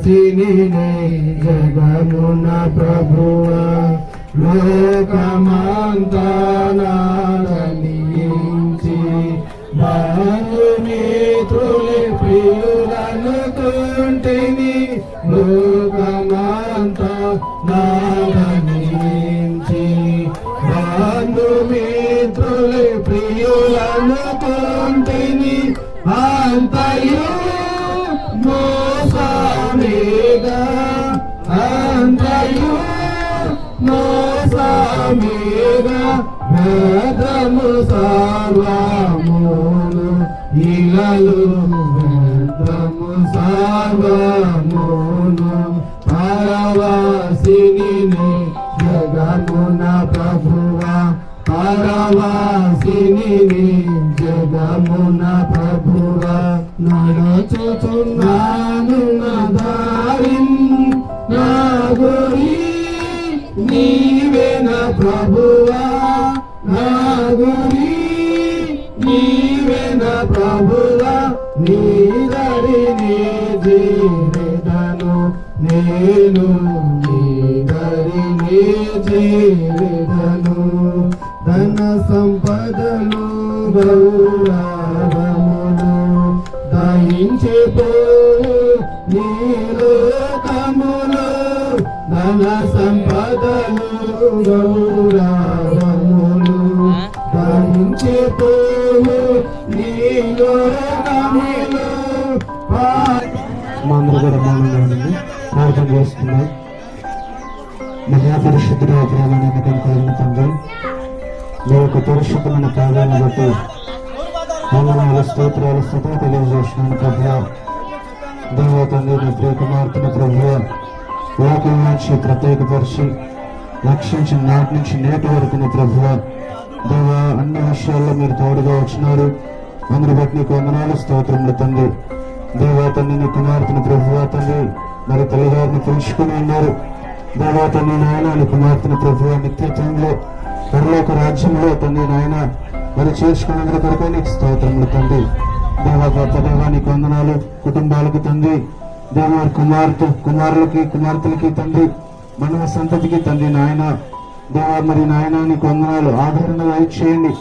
పరవాసిని జగమున ప్రభువ లోకమంతనాలించి బంధుమిత్రులు ప్రియులను కుంటిని లోకమంత నాగనించి బంధుమిత్రులు ప్రియులను కుంటిని అంతయు మోసమేగా వేదము సర్వమును ఇలలు వేదము సర్వమును పరవాసిని జగమున ప్రభువా పరవాసిని జగమున ప్రభువా నాగుని నీవే నా ప్రభువా నీదరి నీ జీవితను నేను నీదరి నీ జీవితను మహాపరిశుద్ధుడు ప్రేమ కలిగిన తండ్రి. మీ యొక్క పరిశుద్ధమైన పాదాలను బట్టి వందనాలు స్తోత్రాలు స్థితిని తెలియజేసినాను ప్రభు దేవ తండ్రి మీ ప్రియ కుమార్తెను ప్రభు వాక్యం నుంచి ప్రత్యేకపరిచి రక్షించి నాటి నుంచి నేటి వరకు ప్రభు దేవ అన్ని విషయాల్లో మీరు తోడుగా వచ్చినారు. అందరి బట్టి నీకు వందనాలు స్తోత్రములు తండ్రి. దేవా తండ్రి నీ కుమార్తెను ప్రభువా తండ్రి మరి తల్లిగారిని పెంచుకుని ఉన్నారు. దేవా తండ్రి నాయన నీ కుమార్తెను ప్రభు నిత్యత్వంలో పరలోక రాజ్యంలో తండ్రి నాయన మరి చేసుకున్నందుకు కొరకే నీకు స్తోత్రములు తండ్రి. దేవ గొప్ప దేవ నీకు వందనాలు. కుటుంబాలకు తండ్రి దేవ కుమార్తె కుమారులకి కుమార్తెలకి తండ్రి మనవ సంతతికి తండ్రి నాయన. దేవా మరి నాయన నీకు వందనాలు. ఆదరణ చేయండి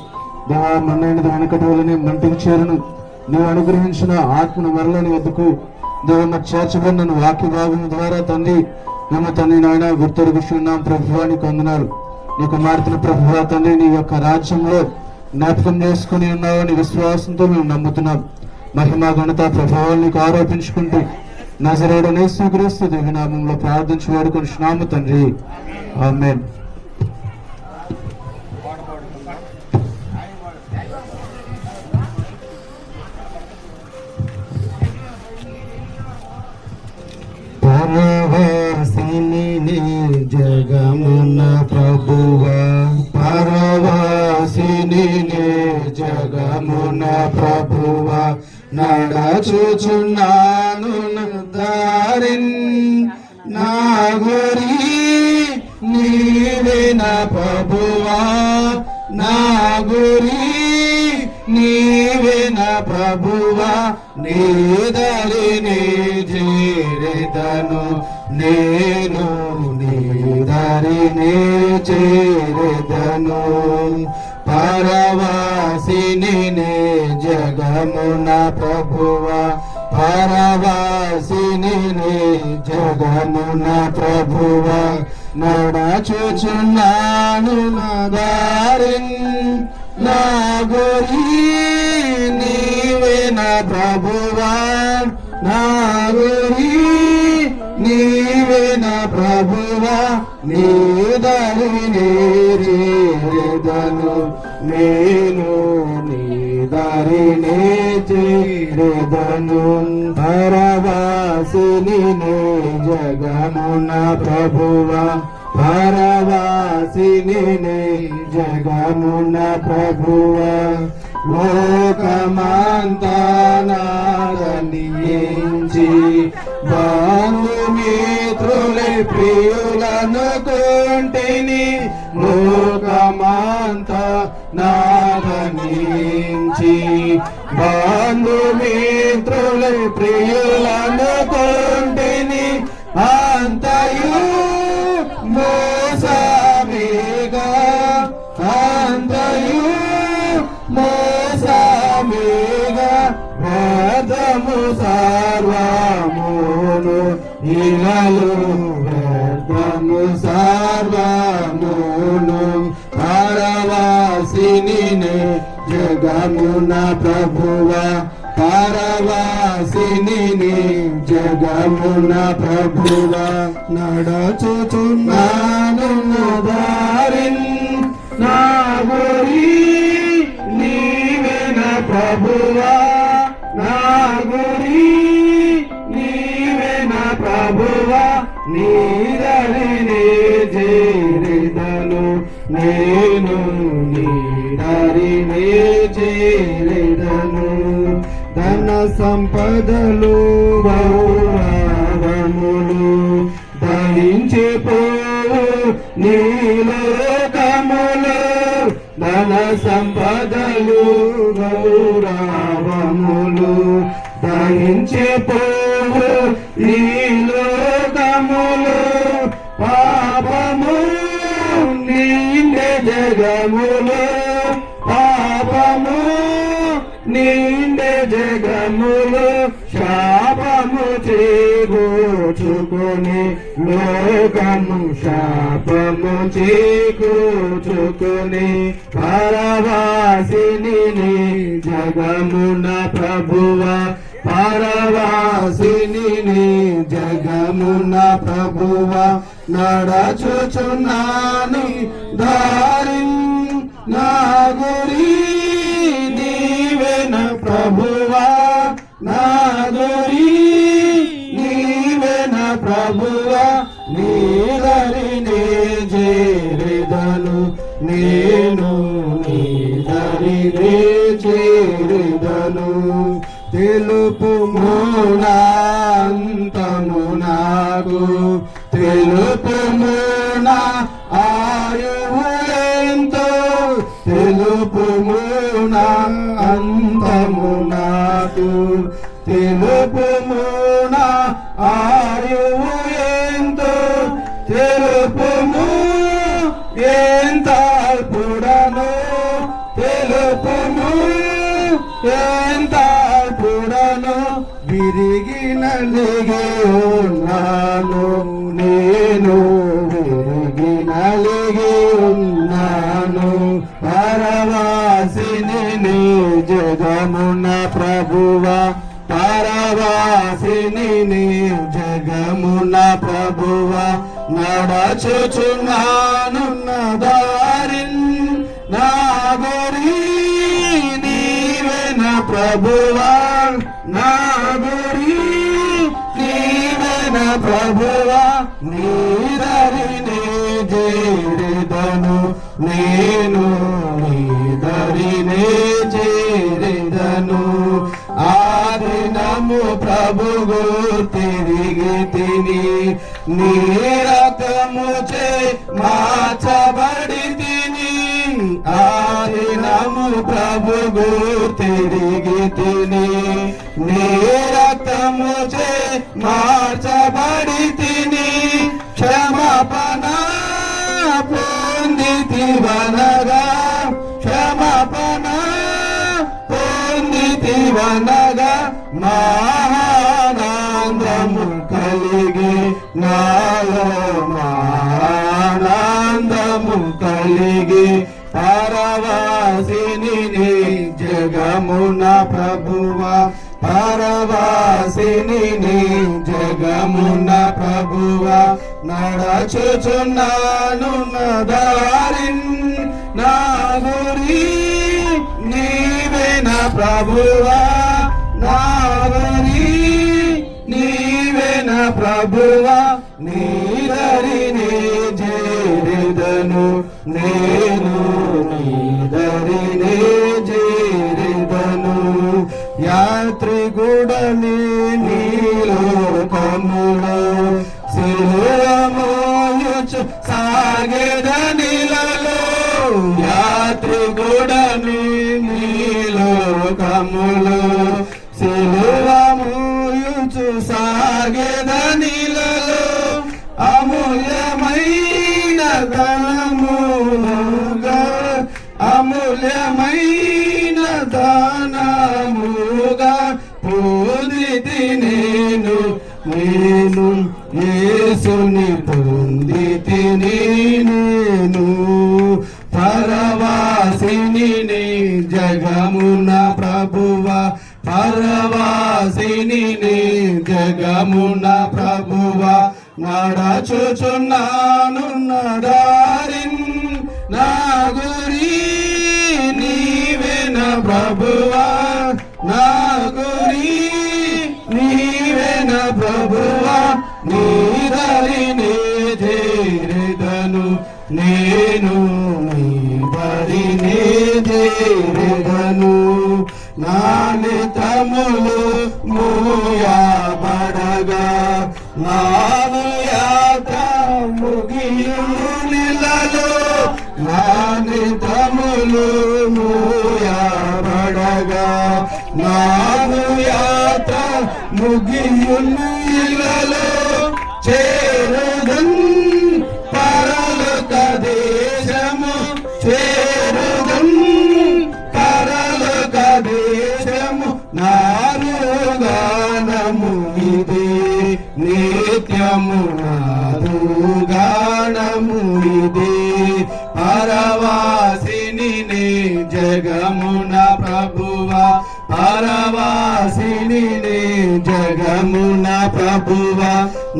దేవా మన్నైన వెనకటి వలనే మంటికి చేరను నువ్వు అనుగ్రహించిన ఆత్మను మరలని వద్దకు దేవ మరి చేర్చబడిన వాక్య భాగం ద్వారా తండ్రి మేము తండ్రి నాయన గుర్తెరుగుతున్నాం ప్రభువాని వందనాలు నీ కుమార్తెను ప్రభువా తండ్రి నీ యొక్క రాజ్యంలో జ్ఞాపకం చేసుకుని ఉన్నావు నీ విశ్వాసంతో మేము నమ్ముతున్నాం. మహిమ ఘనత ప్రభావాలు నీకు ఆరోపించుకుంటూ నజరేడనే స్వీకరిస్తూ దివ్యనామంలో ప్రార్థించి వేడుకొని తండ్రి. ఆమెన్. పరవాసిని జగమున ప్రభువా. పరవాసిని జగమున ప్రభువా. నడచుచున్నాను దారిన్ నా గురి నీవేన ప్రభువా. నా గురి నీ ప్రభువా నీదరిని చేరేదను. నేను నీదరిని చేరితను పరవాసిని జగమున ప్రభువా. పరవాసిని జగమున ప్రభువా. నడచుచున్నాను నా దారిన్. నా గురి నీవే నా ప్రభువా నా గురి నీవే నా ప్రభువా నీదరి నేరేదను. నేను నీదరి దారిని భరవాసిని నే జగమున ప్రభువా భర పరవాసిని జగమున ప్రభువ. లోకమంతానారనించి బంధుమిత్రులే ప్రియులను కొంటిని లోకమాంత నాదనించి బంధుమిత్రులే ప్రియులను కొంటిని ఇలాలు వ్యర్థము సర్వమును పరవాసిని జగమున ప్రభువా పరవాసిని జగమున ప్రభువ. నడచుచున్నాను దారిన్ నా గురి నీవెన ప్రభువా. ప్రభువా నీదరినే చేరెదను నేను నీదరినే చేరెదను. ధన సంపదలు గౌరవములు పో నీలోకములు ధన సంపదలు గౌరవములు దహించిపో పో జగములు పాపము నిండే జగములు శాపము చేకూచుకుని లోకము శాపము చేకూచుకుని పరవాసిని జగమున ప్రభువ పరవాసిని జగమున ప్రభువ నడచుచున్నాను దారి నా గురి నీవెన ప్రభువా. నా గురి నీవెన ప్రభువా. నీదరినే చేరెదను నేను నీదరినే చేరెదను. తెలుపు మోనాంతము నాకు తెలుపు మోనా నాకు తెలుపు మోనా ఆయువు ఎంతో తెలుపుము ఎంత పుడను తెలుపుము ఎంత పుడను విరిగి నలిగి ఉన్నాను నేను విరిగి నలిగి ఉన్నాను పరవాసిని జగమున ప్రభువ పరవాసిని జగమున ప్రభువ నడచుచున్నానున్న దారిన్ నాగురి నీవెన ప్రభువా నాగురి నీవెన ప్రభువా నీదరిని జీడిదను నేను నీదరినే చేరెదను ఆదినము ప్రభువు తిరిగి తిని నీరతము చే మార్చబడి తిని ఆదినము ప్రభువు తిరిగి తిని నీరతము చే మార్చబడి తిని క్షమాపణ పొందితివనగా వనగా మహానందము కలిగి నాలో మహానందము కలిగి పరవాసిని జగమున ప్రభువ పరవాసిని జగమున ప్రభువ నడచుచున్నాను దారిన్ నా గురి నీ నీవేన ప్రభువా నా నీవేన ప్రభువా నీదరిని జేరిదను నేను నీదరిని జేరిదను యాత్రి గుడని నీలో నీలోకములో సిలువమోయుచు సాగెదనిలలో యాత్రికుడని ముఖములు సిలువమోయుచు సాగెదనిలలో అమూల్యమైన ధనముగా అమూల్యమైన దానముగా పూజితి నేను నేను యేసుని పొందితి నేను పరవాసిని జగము ప్రభువ పరవాసిని జగమున ప్రభువ నడచుచున్నాను నడారిన్ నా గురి నీవేన ప్రభువా నా గురి నీవేన ప్రభువా నీ దరిని నేను నీ దరిని చేరెదను. నానితములు మూయబడగా నాను యాత ముగియు నెలలో నానితములు మూయబడగా నాను యాత ముగియు నెలలో చేరుదన్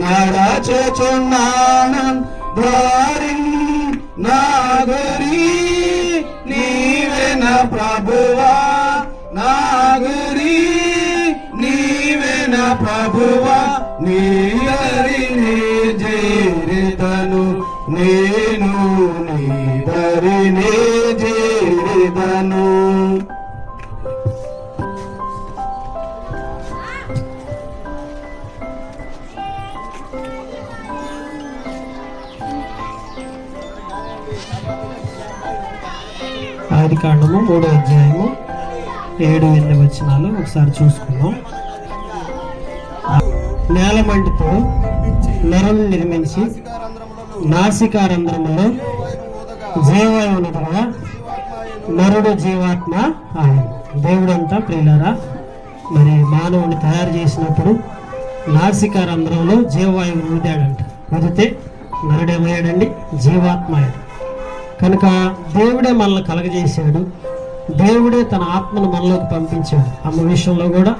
నడచుచున్నాను. ద్వారిన్ నాగరి నీవెన ప్రభువా. నాగరి నీవెన ప్రభువా. నీ నీదరిని నీ జీరితను నీ కాండము మూడో అధ్యాయము ఏడు ఎన్ని వచ్చినాలు ఒకసారి చూసుకుందాం. నేల మంటితో నరం నిర్మించి నాసికారంధ్రములో జీవమునగా నరుడు జీవాత్మ ఆయన. దేవుడంతా ప్రేలరా మరి మానవుని తయారు చేసినప్పుడు నాసికారంధ్రంలో జీవవాయువు ఊదాడంట ఊదితే నరుడేమయ్యాడండి? జీవాత్మ అయ్యాడు. కనుక దేవుడే మనల్ని కలగజేశాడు. దేవుడే తన ఆత్మను మనలోకి పంపించాడు. అమ్మ విషయంలో కూడా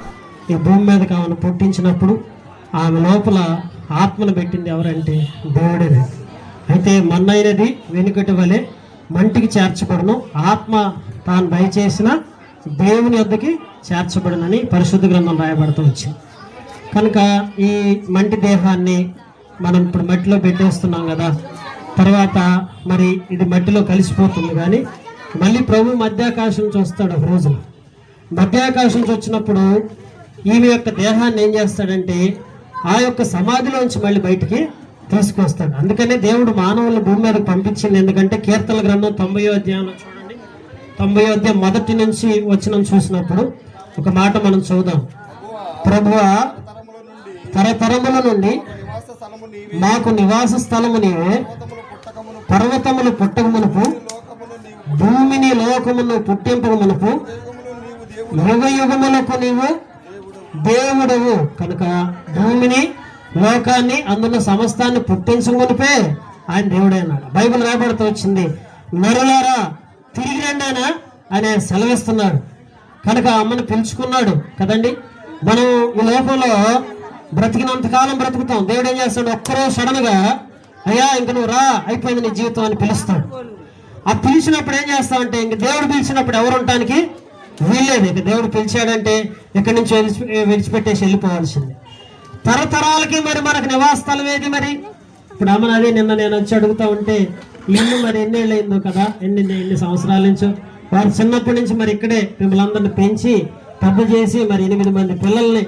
ఈ భూమి మీదకి ఆమెను పుట్టించినప్పుడు ఆమె లోపల ఆత్మను పెట్టింది ఎవరంటే దేవుడే. అయితే మన్నైనది వెనుకటి వలె మంటికి చేర్చబడను. ఆత్మ తాను దయచేసిన దేవుని వద్దకి చేర్చబడనని పరిశుద్ధ గ్రంథం రాయబడుతూ వచ్చింది. కనుక ఈ మంటి దేహాన్ని మనం ఇప్పుడు మట్టిలో పెట్టేస్తున్నాం కదా. తర్వాత మరి ఇది మట్టిలో కలిసిపోతుంది కానీ మళ్ళీ ప్రభు మధ్యాకాశం నుంచి వస్తాడు ఒక రోజున. మధ్యాకాశం నుంచి వచ్చినప్పుడు ఈమె యొక్క దేహాన్ని ఏం చేస్తాడంటే ఆ యొక్క సమాధిలోంచి మళ్ళీ బయటికి తీసుకొస్తాడు. అందుకనే దేవుడు మానవులను భూమి మీదకి పంపించింది. ఎందుకంటే కీర్తన గ్రంథం తొంభై అధ్యాయంలో చూడండి. తొంభై అధ్యాయం మొదటి నుంచి వచ్చిన చూసినప్పుడు ఒక మాట మనం చూద్దాం ప్రభువా తరతరముల నుండి మాకు నివాస స్థలము నీవే. పర్వతములు పుట్టకమునుపు భూమిని లోకమును పుట్టింపకమునుపు యుగ యుగములకు నీవు దేవుడవు. కనుక భూమిని లోకాన్ని అందులో సమస్తాన్ని పుట్టించుకునిపే ఆయన దేవుడైనాడు బైబిల్ రాబడుతూ వచ్చింది నరులారా తిరిగి రండానా ఆయన సెలవిస్తున్నాడు. కనుక అమ్మను పిలుచుకున్నాడు కదండి. మనం ఈ లోకంలో బ్రతికినంత కాలం బ్రతుకుతాం. దేవుడు ఏం చేస్తాడు? ఒక్కరోజు సడన్గా అయ్యా ఇంక నువ్వు రా అయిపోయింది నీ జీవితం అని పిలుస్తాడు. ఆ పిలిచినప్పుడు ఏం చేస్తావు అంటే ఇంక దేవుడు పిలిచినప్పుడు ఎవరు ఉండటానికి వీల్లేదు. ఇక దేవుడు పిలిచాడంటే ఇక్కడి నుంచి విడిచిపెట్టేసి వెళ్ళిపోవాల్సింది. తరతరాలకి మరి మనకు నివాస స్థలం ఏది మరి? ఇప్పుడు అమ్మ అదే నిన్న నేను వచ్చి అడుగుతా ఉంటే ఇల్లు మరి ఎన్ని ఏళ్ళైందో కదా? ఎన్ని ఎన్ని సంవత్సరాల నుంచో? వారు చిన్నప్పటి నుంచి మరి ఇక్కడే మిమ్మల్ని అందరిని పెంచి పెద్ద చేసి మరి ఎనిమిది మంది పిల్లల్ని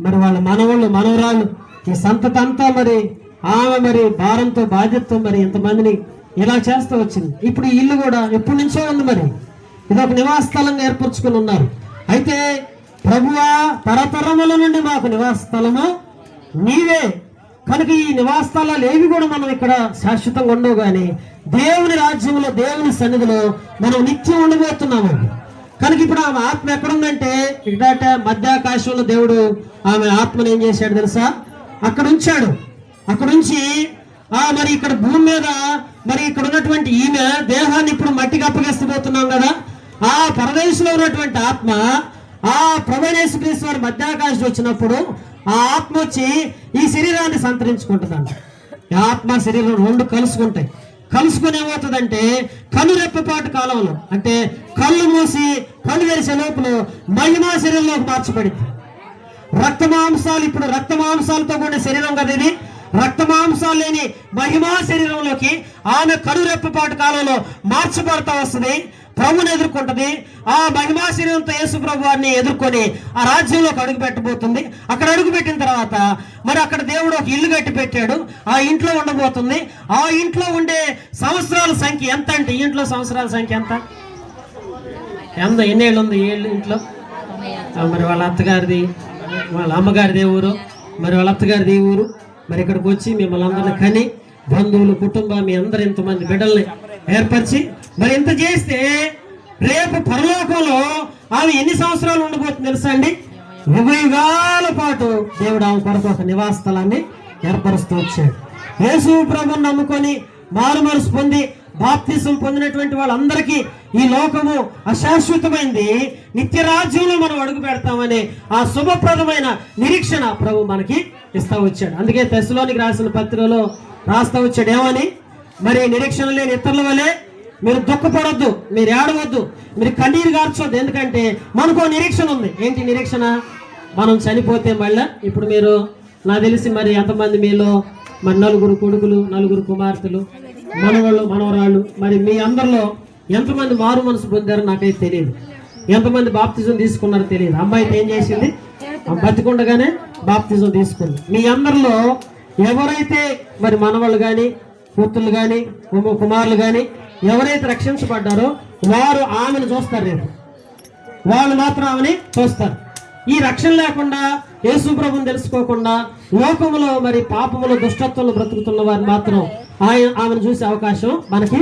మరి వాళ్ళ మనవాళ్ళు మనవరాళ్ళు ఈ సంతతంతా మరి ఆమె మరి భారంతో బాధ్యతతో మరి ఇంతమందిని ఇలా చేస్తూ వచ్చింది. ఇప్పుడు ఈ ఇల్లు కూడా ఎప్పటి నుంచో ఉంది మరి. ఇది ఒక నివాస స్థలంగా ఏర్పరచుకుని ఉన్నారు. అయితే ప్రభువా తరతరముల నుండి మాకు నివాస స్థలము నీవే. కనుక ఈ నివాస స్థలాలు ఏవి కూడా మనం ఇక్కడ శాశ్వతంగా ఉండవు కానీ దేవుని రాజ్యంలో దేవుని సన్నిధిలో మనం నిత్యం ఉండబోతున్నాము. కనుక ఇప్పుడు ఆమె ఆత్మ ఎక్కడుందంటే ఇక్కడ మధ్యాకాశంలో దేవుడు ఆమె ఆత్మను ఏం చేశాడు తెలుసా? అక్కడ ఉంచాడు అక్కడ నుంచి ఆ మరి ఇక్కడ భూమి మీద మరి ఇక్కడ ఉన్నటువంటి ఈమె దేహాన్ని ఇప్పుడు మట్టికి అప్పగేస్తబోతున్నాం కదా. ఆ పరదేశంలో ఉన్నటువంటి ఆత్మ ఆ ప్రభనేశ్వరీశ్వర వారి మధ్యాకాశం వచ్చినప్పుడు ఆ ఆత్మ వచ్చి ఈ శరీరాన్ని సంతరించుకుంటుందంట. ఆత్మ శరీరం రెండు కలుసుకుంటాయి కలుసుకుని ఏమవుతుందంటే కను రెప్పపాటు కాలంలో అంటే కళ్ళు మూసి కళ్ళు తెరిసే లోపల మహిమా శరీరంలోకి మార్చబడింది. రక్త మాంసాలు ఇప్పుడు రక్త మాంసాలతో కూడిన శరీరం కదా ఇది. రక్త మాంసాలు లేని మహిమా శరీరంలోకి ఆమె కడురెప్పపాటు కాలంలో మార్చబడతా వస్తుంది. ప్రభుని ఎదుర్కొంటది. ఆ మహిమా శరీరంతో యేసు ప్రభు వారిని ఎదుర్కొని ఆ రాజ్యంలోకి అడుగు పెట్టబోతుంది. అక్కడ అడుగు పెట్టిన తర్వాత మరి అక్కడ దేవుడు ఒక ఇల్లు కట్టి పెట్టాడు. ఆ ఇంట్లో ఉండబోతుంది. ఆ ఇంట్లో ఉండే సంవత్సరాల సంఖ్య ఎంత అంటే ఈ ఇంట్లో సంవత్సరాల సంఖ్య ఎంత? ఎంత? ఎన్నేళ్ళు ఉంది ఏళ్ళు ఇంట్లో? మరి వాళ్ళ అత్తగారిది వాళ్ళ అమ్మగారిది ఊరు? మరి వాళ్ళ అత్తగారిది ఊరు? మరి ఇక్కడికి వచ్చి మిమ్మల్ని అందరిని కని బంధువులు కుటుంబం మీ అందరు ఇంతమంది బిడ్డల్ని ఏర్పరిచి మరి ఇంత చేస్తే రేపు పరలోకంలో ఆమె ఎన్ని సంవత్సరాలు ఉండబోతుంది తెలుసా అండి? యుగ పాటు దేవుడు ఆమె కొరకు ఒక నివాస స్థలాన్ని ఏర్పరుస్తూ వచ్చాడు. యేసు ప్రభుని నమ్ముకొని మారు మనసు పొంది బాప్తిసం పొందినటువంటి వాళ్ళందరికీ ఈ లోకము అశాశ్వతమైంది. నిత్య రాజ్యంలో మనం అడుగు పెడతామనే ఆ శుభప్రదమైన నిరీక్షణ ప్రభు మనకి ఇస్తా వచ్చాడు. అందుకే దశలోనికి రాసిన పత్రికలో రాస్తా వచ్చాడు. ఏమని? మరి నిరీక్షణ లేని ఇతరుల వలె మీరు దుఃఖపడొద్దు మీరు ఏడవద్దు మీరు కన్నీరు గార్చొద్దు. ఎందుకంటే మనకు నిరీక్షణ ఉంది. ఏంటి నిరీక్షణ? మనం చనిపోతే మళ్ళా ఇప్పుడు మీరు నాకు తెలిసి మరి ఎంతమంది మీలో మరి నలుగురు కొడుకులు నలుగురు కుమార్తెలు మనవాళ్ళు మనవరాళ్ళు మరి మీ అందరిలో ఎంతమంది మారు మనసు పొందారో నాకైతే తెలియదు. ఎంతమంది బాప్తిజం తీసుకున్నారో తెలియదు. అమ్మాయి ఏం చేసింది? బతికుండగానే బాప్తిజం తీసుకుంది. మీ అందరిలో ఎవరైతే మరి మనవాళ్ళు కానీ కూతుళ్ళు కానీ కుమారులు కానీ ఎవరైతే రక్షించబడ్డారో వారు ఆమెను చూస్తారు రేపు. వాళ్ళు మాత్రం ఆమెని చూస్తారు. ఈ రక్షణ లేకుండా యేసుప్రభుని తెలుసుకోకుండా లోకములో మరి పాపములో దుష్టత్వంలో బ్రతుకుతున్న వారు మాత్రం ఆయన ఆమెను చూసే అవకాశం మనకి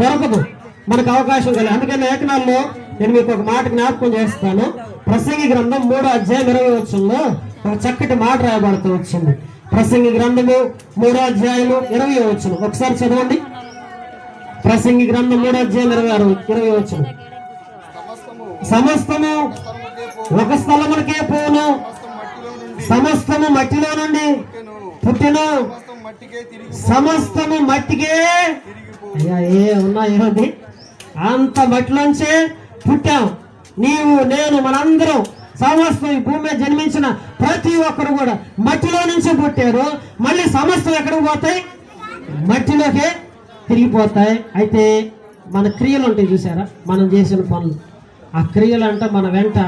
దొరకదు. మనకు అవకాశం కలిగి అందుకని లేఖనాల్లో నేను మీకు ఒక మాట జ్ఞాపకం చేస్తాను. ప్రసంగి గ్రంథం మూడో అధ్యాయం ఇరవై వచ్చంలో ఒక చక్కటి మాట రాయబడుతూ వచ్చింది. ప్రసంగి గ్రంథము మూడో అధ్యాయము ఇరవై వచ్చును ఒకసారి చదవండి. ప్రసంగి గ్రంథం మూడో అధ్యాయం ఇరవై ఆరు ఇరవై వచ్చును సమస్తము ఒక స్థలములకే పోను. సమస్తము మట్టిలో నుండి పుట్టిన. సమస్తము మట్టికే అయ్యా ఏ ఉన్నా ఏమంది అంత మట్టిలోంచే పుట్టాం. నీవు నేను మనందరం సమస్తం ఈ భూమి మీద జన్మించిన ప్రతి ఒక్కరు కూడా మట్టిలో నుంచే పుట్టారు. మళ్ళీ సమస్తం ఎక్కడికి పోతాయి? మట్టిలోకే తిరిగిపోతాయి. అయితే మన క్రియలు ఉంటాయి చూసారా? మనం చేసిన పనులు. ఆ క్రియలు అంటే మన వెంట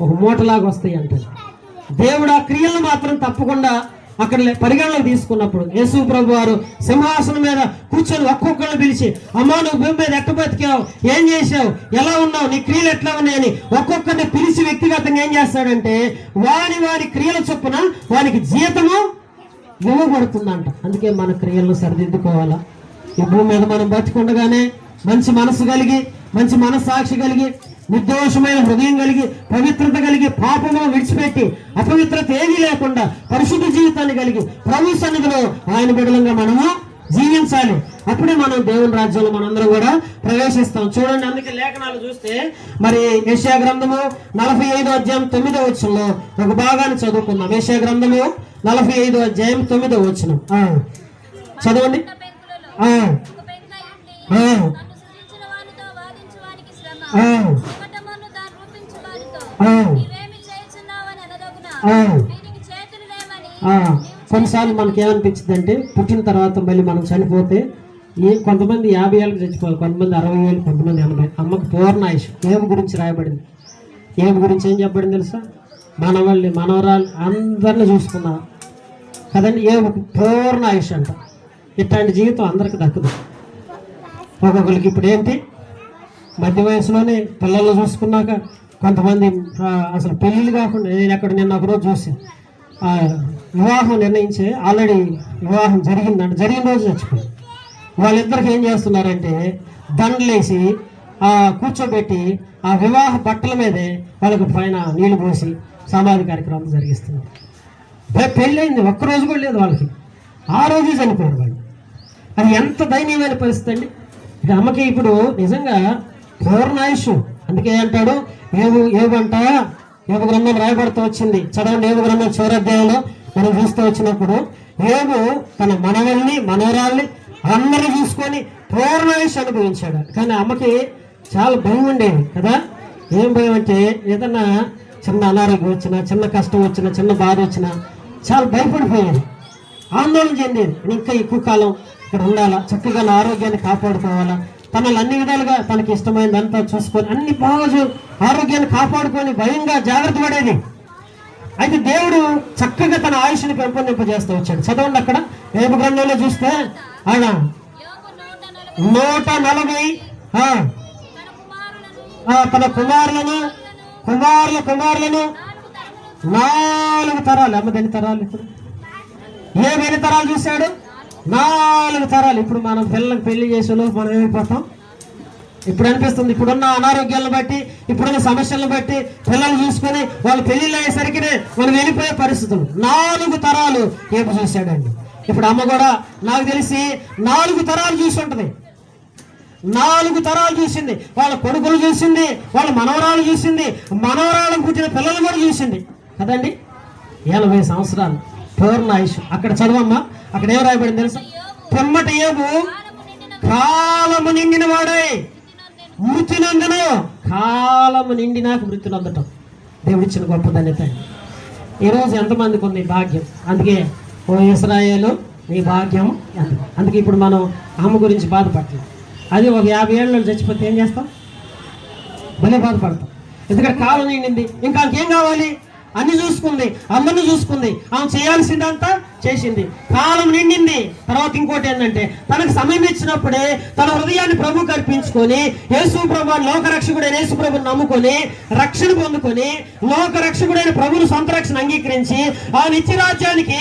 ఒక మూటలాగా వస్తాయి అంట దేవుడు ఆ క్రియలను మాత్రం తప్పకుండా అక్కడ పరిగణలో తీసుకున్నప్పుడు యేసు ప్రభు వారు సింహాసనం మీద కూర్చొని ఒక్కొక్కరిని పిలిచి అమ్మా నువ్వు భూమి మీద ఎట్ట బతికావు? ఏం చేసావు ఎలా ఉన్నావు? నీ క్రియలు ఎట్లా ఉన్నాయని ఒక్కొక్కరిని పిలిచి వ్యక్తిగతంగా ఏం చేస్తాడంటే వారి వారి క్రియల చొప్పున వారికి జీతము ఇవ్వబడుతుందంట. అందుకే మన క్రియలను సరిదిద్దుకోవాలా. ఈ భూమి మీద మనం బతికుండగానే మంచి మనసు కలిగి మంచి మనస్సాక్షి కలిగి నిర్దోషమైన హృదయం కలిగి పవిత్రత కలిగి పాపమును విడిచిపెట్టి అపవిత్రత ఏమీ లేకుండా పరిశుద్ధ జీవితాన్ని కలిగి ప్రభు సన్నిధిలో ఆయన బిడలంగా మనము జీవించాలి. అప్పుడే మనం దేవుని రాజ్యంలో మనందరం కూడా ప్రవేశిస్తాం. చూడండి అందుకే లేఖనాలు చూస్తే మరి యెషయా గ్రంథము నలభై ఐదో అధ్యాయం తొమ్మిదో వచ్చంలో ఒక భాగాన్ని చదువుకుందాం. యెషయా గ్రంథము నలభై ఐదో అధ్యాయం తొమ్మిదో వచ్చిన చదవండి. ఆ, కొన్నిసార్లు మనకి ఏమనిపించింది అంటే పుట్టిన తర్వాత మళ్ళీ మనం చనిపోతే ఏ కొంతమంది యాభై ఏళ్ళకి చచ్చిపోవాలి కొంతమంది అరవై ఏళ్ళు కొంతమంది ఎనభై. అమ్మకు పూర్ణ ఆయుష్. ఏమి గురించి రాయబడింది? ఏమి గురించి ఏం చెప్పబడింది తెలుసా? మనవాళ్ళని మనవరాలు అందరిని చూసుకున్నా కదండి ఏ పూర్ణ ఆయుష్ అంట. ఇట్లాంటి జీవితం అందరికి దక్కదు. ఒక్కొక్కరికి ఇప్పుడు ఏంటి? మధ్య వయసులోనే పిల్లలు చూసుకున్నాక కొంతమంది అసలు పెళ్ళిళ్ళు కాకుండా నేను అక్కడ నిన్న ఒకరోజు చూసి వివాహం నిర్ణయించి ఆల్రెడీ వివాహం జరిగిందంటే. జరిగిన రోజు చచ్చిపోయింది వాళ్ళిద్దరికి ఏం చేస్తున్నారంటే దండలేసి ఆ కూర్చోబెట్టి ఆ వివాహ బట్టల మీదే వాళ్ళకి పైన నీళ్ళు పోసి సమాధి కార్యక్రమం జరిగిస్తున్నారు. పెళ్ళైంది ఒక్కరోజు కూడా లేదు వాళ్ళకి. ఆ రోజు చనిపోయారు వాళ్ళు. అది ఎంత దయనీయమైన పరిస్థితి అండి? ఇది అమ్మకి ఇప్పుడు నిజంగా పూర్ణాయుష్ అందుకే అంటాడు ఏవు ఏవంట? ఏవు గ్రంథం రాయబడుతూ వచ్చింది. చదవండి ఏవు గ్రంథం చివరధ్యాయంలో మనం చూస్తూ వచ్చినప్పుడు ఏవు తన మనవల్ని మనవరాల్ని అందరూ చూసుకొని పూర్ణాయుష్ అనుభవించాడు. కానీ అమ్మకి చాలా భయం ఉండేది కదా? ఏం భయం అంటే ఏదన్నా చిన్న అనారోగ్యం వచ్చినా చిన్న కష్టం వచ్చినా చిన్న బాధ వచ్చినా చాలా భయపడిపోయేది. ఆందోళన చెందేది. ఇంకా ఎక్కువ కాలం ఇక్కడ ఉండాలా? చక్కగా నా ఆరోగ్యాన్ని కాపాడుకోవాలా? తనలు అన్ని విధాలుగా తనకి ఇష్టమైనదంతా చూసుకొని అన్ని బాగా ఆరోగ్యాన్ని కాపాడుకొని భయంగా జాగ్రత్త పడేది. అయితే దేవుడు చక్కగా తన ఆయుష్ని పెంపొందింపజేస్తూ వచ్చాడు. చదవండి అక్కడ. ఏపు గ్రంథంలో చూస్తే ఆయన నూట నలభై ఆ, తన కుమారులను కుమారుల కుమారులను నాలుగు నాలుగు తరాలు. అమ్మ ఎన్ని తరాలు? ఇప్పుడు ఏమి ఎన్ని తరాలు చూశాడు? నాలుగు తరాలు. ఇప్పుడు మనం పిల్లలకు పెళ్ళి చేసేలో మనం ఏమైపోతాం? ఇప్పుడు అనిపిస్తుంది ఇప్పుడున్న అనారోగ్యాలను బట్టి ఇప్పుడున్న సమస్యలను బట్టి పిల్లలు చూసుకొని వాళ్ళు పెళ్ళిళ్ళు అయ్యేసరికి మనం వెళ్ళిపోయే పరిస్థితులు. నాలుగు తరాలు ఏపు చూశాడండి. ఇప్పుడు అమ్మ కూడా నాకు తెలిసి నాలుగు తరాలు చూసి ఉంటుంది. నాలుగు తరాలు చూసింది. వాళ్ళ కొడుకులు చూసింది వాళ్ళ మనవరాలు చూసింది మనవరాలకు పుట్టిన పిల్లలు కూడా చూసింది. కదండి? ఎనభై సంవత్సరాలు. పూర్ణ ఆయుష్ అక్కడ చదవమ్మా. అక్కడ ఏం రాయబడింది తెలుసా? పిమ్మట ఏబు కాలము నిండిన వాడే. వాడై మృతి నందును కాలము నిండి నాకు మృతి నందటం దేవుడిచ్చిన గొప్ప ధన్యత ఈరోజు ఎంతమందికి ఉంది ఈ భాగ్యం? అందుకే ఓ ఇస్రాయేలు నీ భాగ్యం ఎంత అందుకే ఇప్పుడు మనం అమ్మ గురించి బాధపడతాం. అది ఒక యాభై ఏళ్ళు చచ్చిపోతే ఏం చేస్తాం? భలే బాధపడతాం. ఎందుకంటే కాలం నిండింది. ఇంకా ఇంకేం కావాలి? అన్ని చూసుకుంది అందరిని చూసుకుంది ఆమె చేయాల్సిందంతా చేసింది. కాలం నిండింది. తర్వాత ఇంకోటి ఏంటంటే తనకు సమయం ఇచ్చినప్పుడే తన హృదయాన్ని ప్రభు కల్పించుకొని యేసు ప్రభు లోకరక్షకుడైన యేసు ప్రభుని నమ్ముకొని రక్షణ పొందుకొని లోకరక్షకుడైన ప్రభుని సొంత రక్షణ అంగీకరించి ఆ నిత్య రాజ్యానికి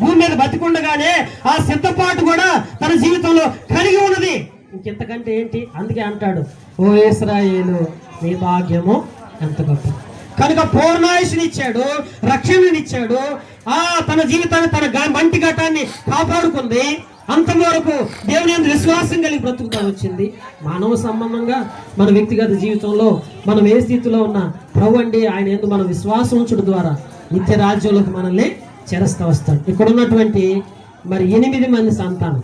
భూమి మీద బతికుండగానే ఆ సిద్ధపాటు కూడా తన జీవితంలో కలిగి ఉన్నది. ఇంకెంతకంటే ఏంటి? అందుకే అంటాడు ఓ ఏసరాయేలు నీ భాగ్యము ఎంత గొప్ప కనుక పూర్ణాయుషునిచ్చాడు రక్షణనిచ్చాడు ఆ తన జీవితాన్ని తన మంటి ఘటాన్ని కాపాడుకుంది. అంతవరకు దేవుని విశ్వాసం కలిగి బ్రతుకుతా వచ్చింది. మానవ సంబంధంగా మన వ్యక్తిగత జీవితంలో మనం ఏ స్థితిలో ఉన్నా ప్రభు అండి ఆయన ఎందు మన విశ్వాసం ఉంచడం ద్వారా నిత్య రాజ్యంలోకి మనల్ని చేరస్తా వస్తాడు. ఇక్కడ ఉన్నటువంటి మరి ఎనిమిది మంది సంతానం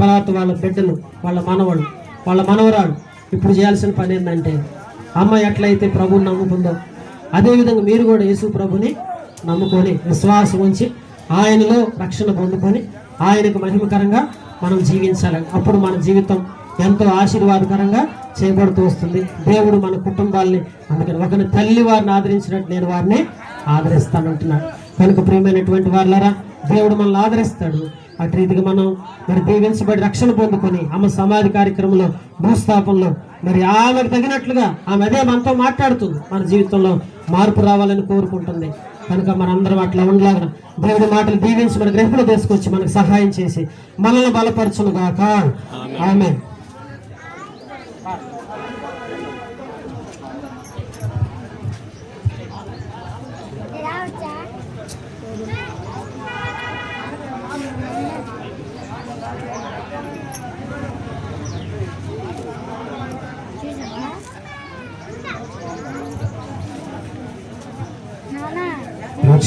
తర్వాత వాళ్ళ బిడ్డలు వాళ్ళ మనవడు వాళ్ళ మనవరాలు. ఇప్పుడు చేయాల్సిన పని ఏంటంటే అమ్మ ఎట్లయితే ప్రభువు నమ్ముకుందో అదేవిధంగా మీరు కూడా యేసు ప్రభుని నమ్ముకొని విశ్వాసం ఉంచి ఆయనలో రక్షణ పొందుకొని ఆయనకు మహిమకరంగా మనం జీవించాలి. అప్పుడు మన జీవితం ఎంతో ఆశీర్వాదకరంగా చేయబడుతూ వస్తుంది. దేవుడు మన కుటుంబాల్ని అందుకని ఒకరి తల్లి వారిని ఆదరించినట్టు నేను వారిని ఆదరిస్తానంటున్నాను కనుక ప్రియమైనటువంటి వాళ్ళరా దేవుడు మనల్ని ఆదరిస్తాడు. అటు రీతిగా మనం మరి దీవించబడి రక్షణ పొందుకొని ఆమె సమాధి కార్యక్రమంలో భూస్థాపనలో మరి ఆమెకు తగినట్లుగా ఆమె అదే మనతో మాట్లాడుతుంది. మన జీవితంలో మార్పు రావాలని కోరుకుంటుంది. కనుక మనందరం అట్లా ఉండలాగా దేవుడి మాటలు దీవించి మన గ్రహింపులు తీసుకొచ్చి మనకు సహాయం చేసి మనల్ని బలపరచును గాక ఆమె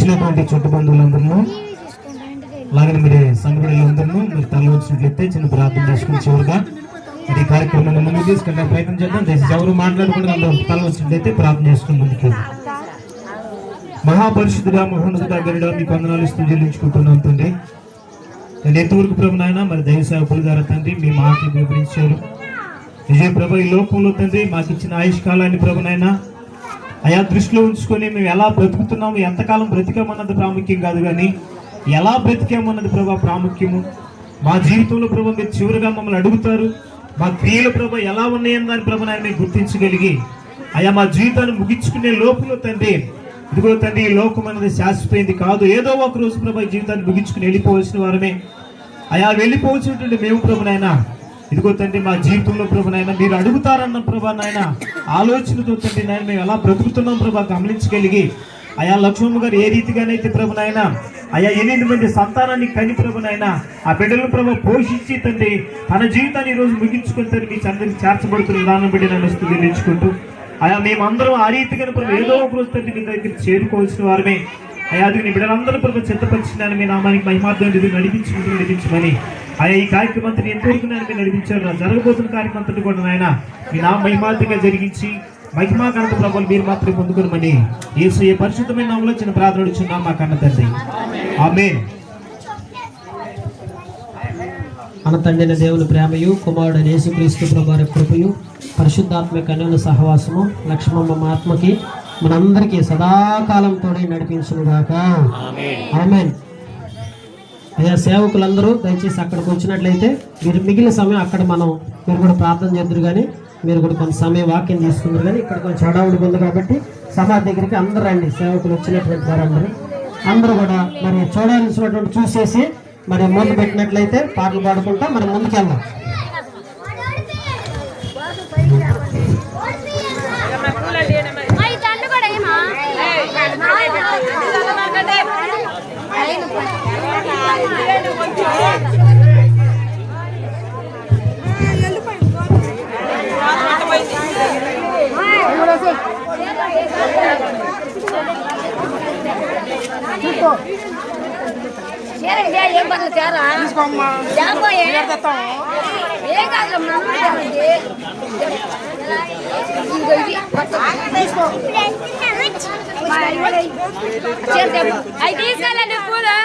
వచ్చినటువంటి చుట్టు బంధువులందరూ అలాగే మీరు సంఘటనలందరూ మీరు తల వచ్చినట్లయితే చిన్న ప్రార్థన చేసుకుని చివరిగా మరి ఈ కార్యక్రమాన్ని ముందుకు తీసుకెళ్ళే ప్రయత్నం చేద్దాం. దయచేసి ఎవరు మాట్లాడకుండా అందరం తల వచ్చినట్లయితే ప్రార్థన చేసుకుని ముందుకు వెళ్దాం. మహోన్నత గరుడా మీకు వందనాలు ఇస్తూ చెల్లించుకుంటున్నాం తండ్రి. నేను ఎంతవరకు ప్రభు నాయన మరి దైవ సేవకులు గారు తండ్రి మీ మాటలు వివరించారు. విజయ ప్రభ ఈ లోకంలో తండ్రి మాకు ఇచ్చిన ఆయుష్ కాలాన్ని ప్రభు నాయన అయా దృష్టిలో ఉంచుకొని మేము ఎలా బ్రతుకుతున్నాము ఎంతకాలం బ్రతికామన్నది ప్రాముఖ్యం కాదు కానీ ఎలా బ్రతికామన్నది ప్రభా ప్రాముఖ్యము? మా జీవితంలో ప్రభా మీరు చివరిగా మమ్మల్ని అడుగుతారు మా క్రియల ప్రభ ఎలా ఉన్నాయని దాని ప్రభ నేను మేము గుర్తించగలిగి అయా మా జీవితాన్ని ముగించుకునే లోపల తండ్రి ఇదిగో తండ్రి ఈ లోకం అనేది శాశ్వతమైంది కాదు. ఏదో ఒక రోజు ప్రభా జీవితాన్ని ముగించుకుని వెళ్ళిపోవలసిన వారమే. అయా వెళ్ళిపోవచ్చినటువంటి మేము ప్రభునైనా నాయన ఇదిగో తండ్రి మా జీవితంలో ప్రభు నాయన మీరు అడుగుతారన్న ప్రభా నాయన ఆలోచనతో తండ్రి నాయన మేము ఎలా బ్రతుకుతున్నాం ప్రభా గమనించగలిగి అయా లక్ష్మమ్మ గారు ఏ రీతిగానైతే ప్రభు నాయన అయా ఎనిమిది మంది సంతానాన్ని కని ప్రభు నాయన ఆ బిడ్డలు ప్రభు పోషించి తండ్రి తన జీవితాన్ని ఈరోజు రోజు ముగించుకుని తండ్రి మీ అందరికి చేర్చబడుతున్న విధానం బట్టి నన్ను స్థుతించుకుంటూ అయా మేమందరం ఆ రీతిగా ప్రభు ఏదో ఒక రోజు తండ్రి మీ దగ్గర చేరుకోవాల్సిన వారమే. అయా అది నీ బిడ్డలందరూ ప్రభు చిత్తపరిచినాను మీ నామానికి మహిమార్థం నడిపించుకుంటూ నడిపించమని అయా ఈ కార్యక్రమంతో ఎంతవరకు నేను నడిపించారు నా జరగబోతున్న కార్యక్రమంతో కూడా నాయన మీ నామ మహిమార్థంగా జరిగించి మహిమా కనత ప్రభులు మీరు మాత్రం పొందుకోమని యేసు ఏ పరిశుద్ధమైన నామలో చిన్న ప్రార్థన ఇచ్చున్నాం మా కన్న తండ్రి. ఆమేన్. మన తండ్రిన దేవుని ప్రేమయు కుమారుడు యేసుక్రీస్తు ప్రభు కృపయు పరిశుద్ధాత్మ కన్నుల సహవాసము లక్ష్మమ్మ మా ఆత్మకి మనందరికీ సదాకాలం తోడై నడిపించును గాక ఆమేన్. అయ్యా సేవకులందరూ దయచేసి అక్కడికి వచ్చినట్లయితే మీరు మిగిలిన సమయం అక్కడ మనం మీరు కూడా ప్రార్థన చేద్దరు కానీ మీరు కూడా కొంత సమయం వాక్యం తీసుకుందరు కానీ ఇక్కడ కొంచెం హడావుడిగా ఉంది కాబట్టి సమాధి దగ్గరికి అందరూ రండి. సేవకులు వచ్చినటువంటి వారందరూ. అందరూ కూడా మరి చూడాల్సినటువంటి చూసేసి మరి ముందు పెట్టినట్లయితే పాటలు పాడుకుంటా మనం ముందుకెళ్దాం. ఏం పర్లేదు తేరా జాపోయే ఏం పూలు.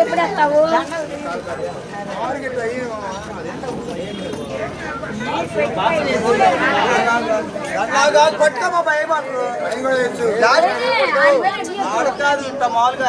ఎప్పుడేస్తావు పట్టుకోమా భయపడరు ఆడకాదు ఇంత మామూలుగా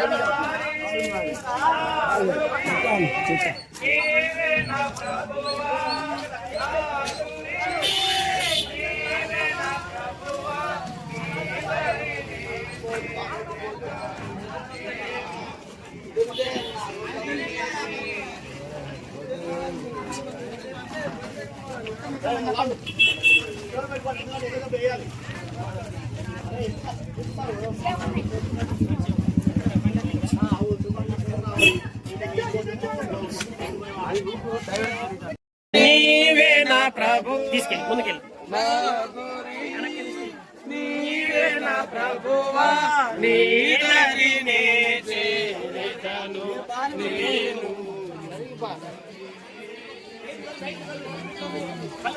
చీరా మనిషికి పట్టండి లేకపోతే నువ్వు అటు తట్టుకున్నాడు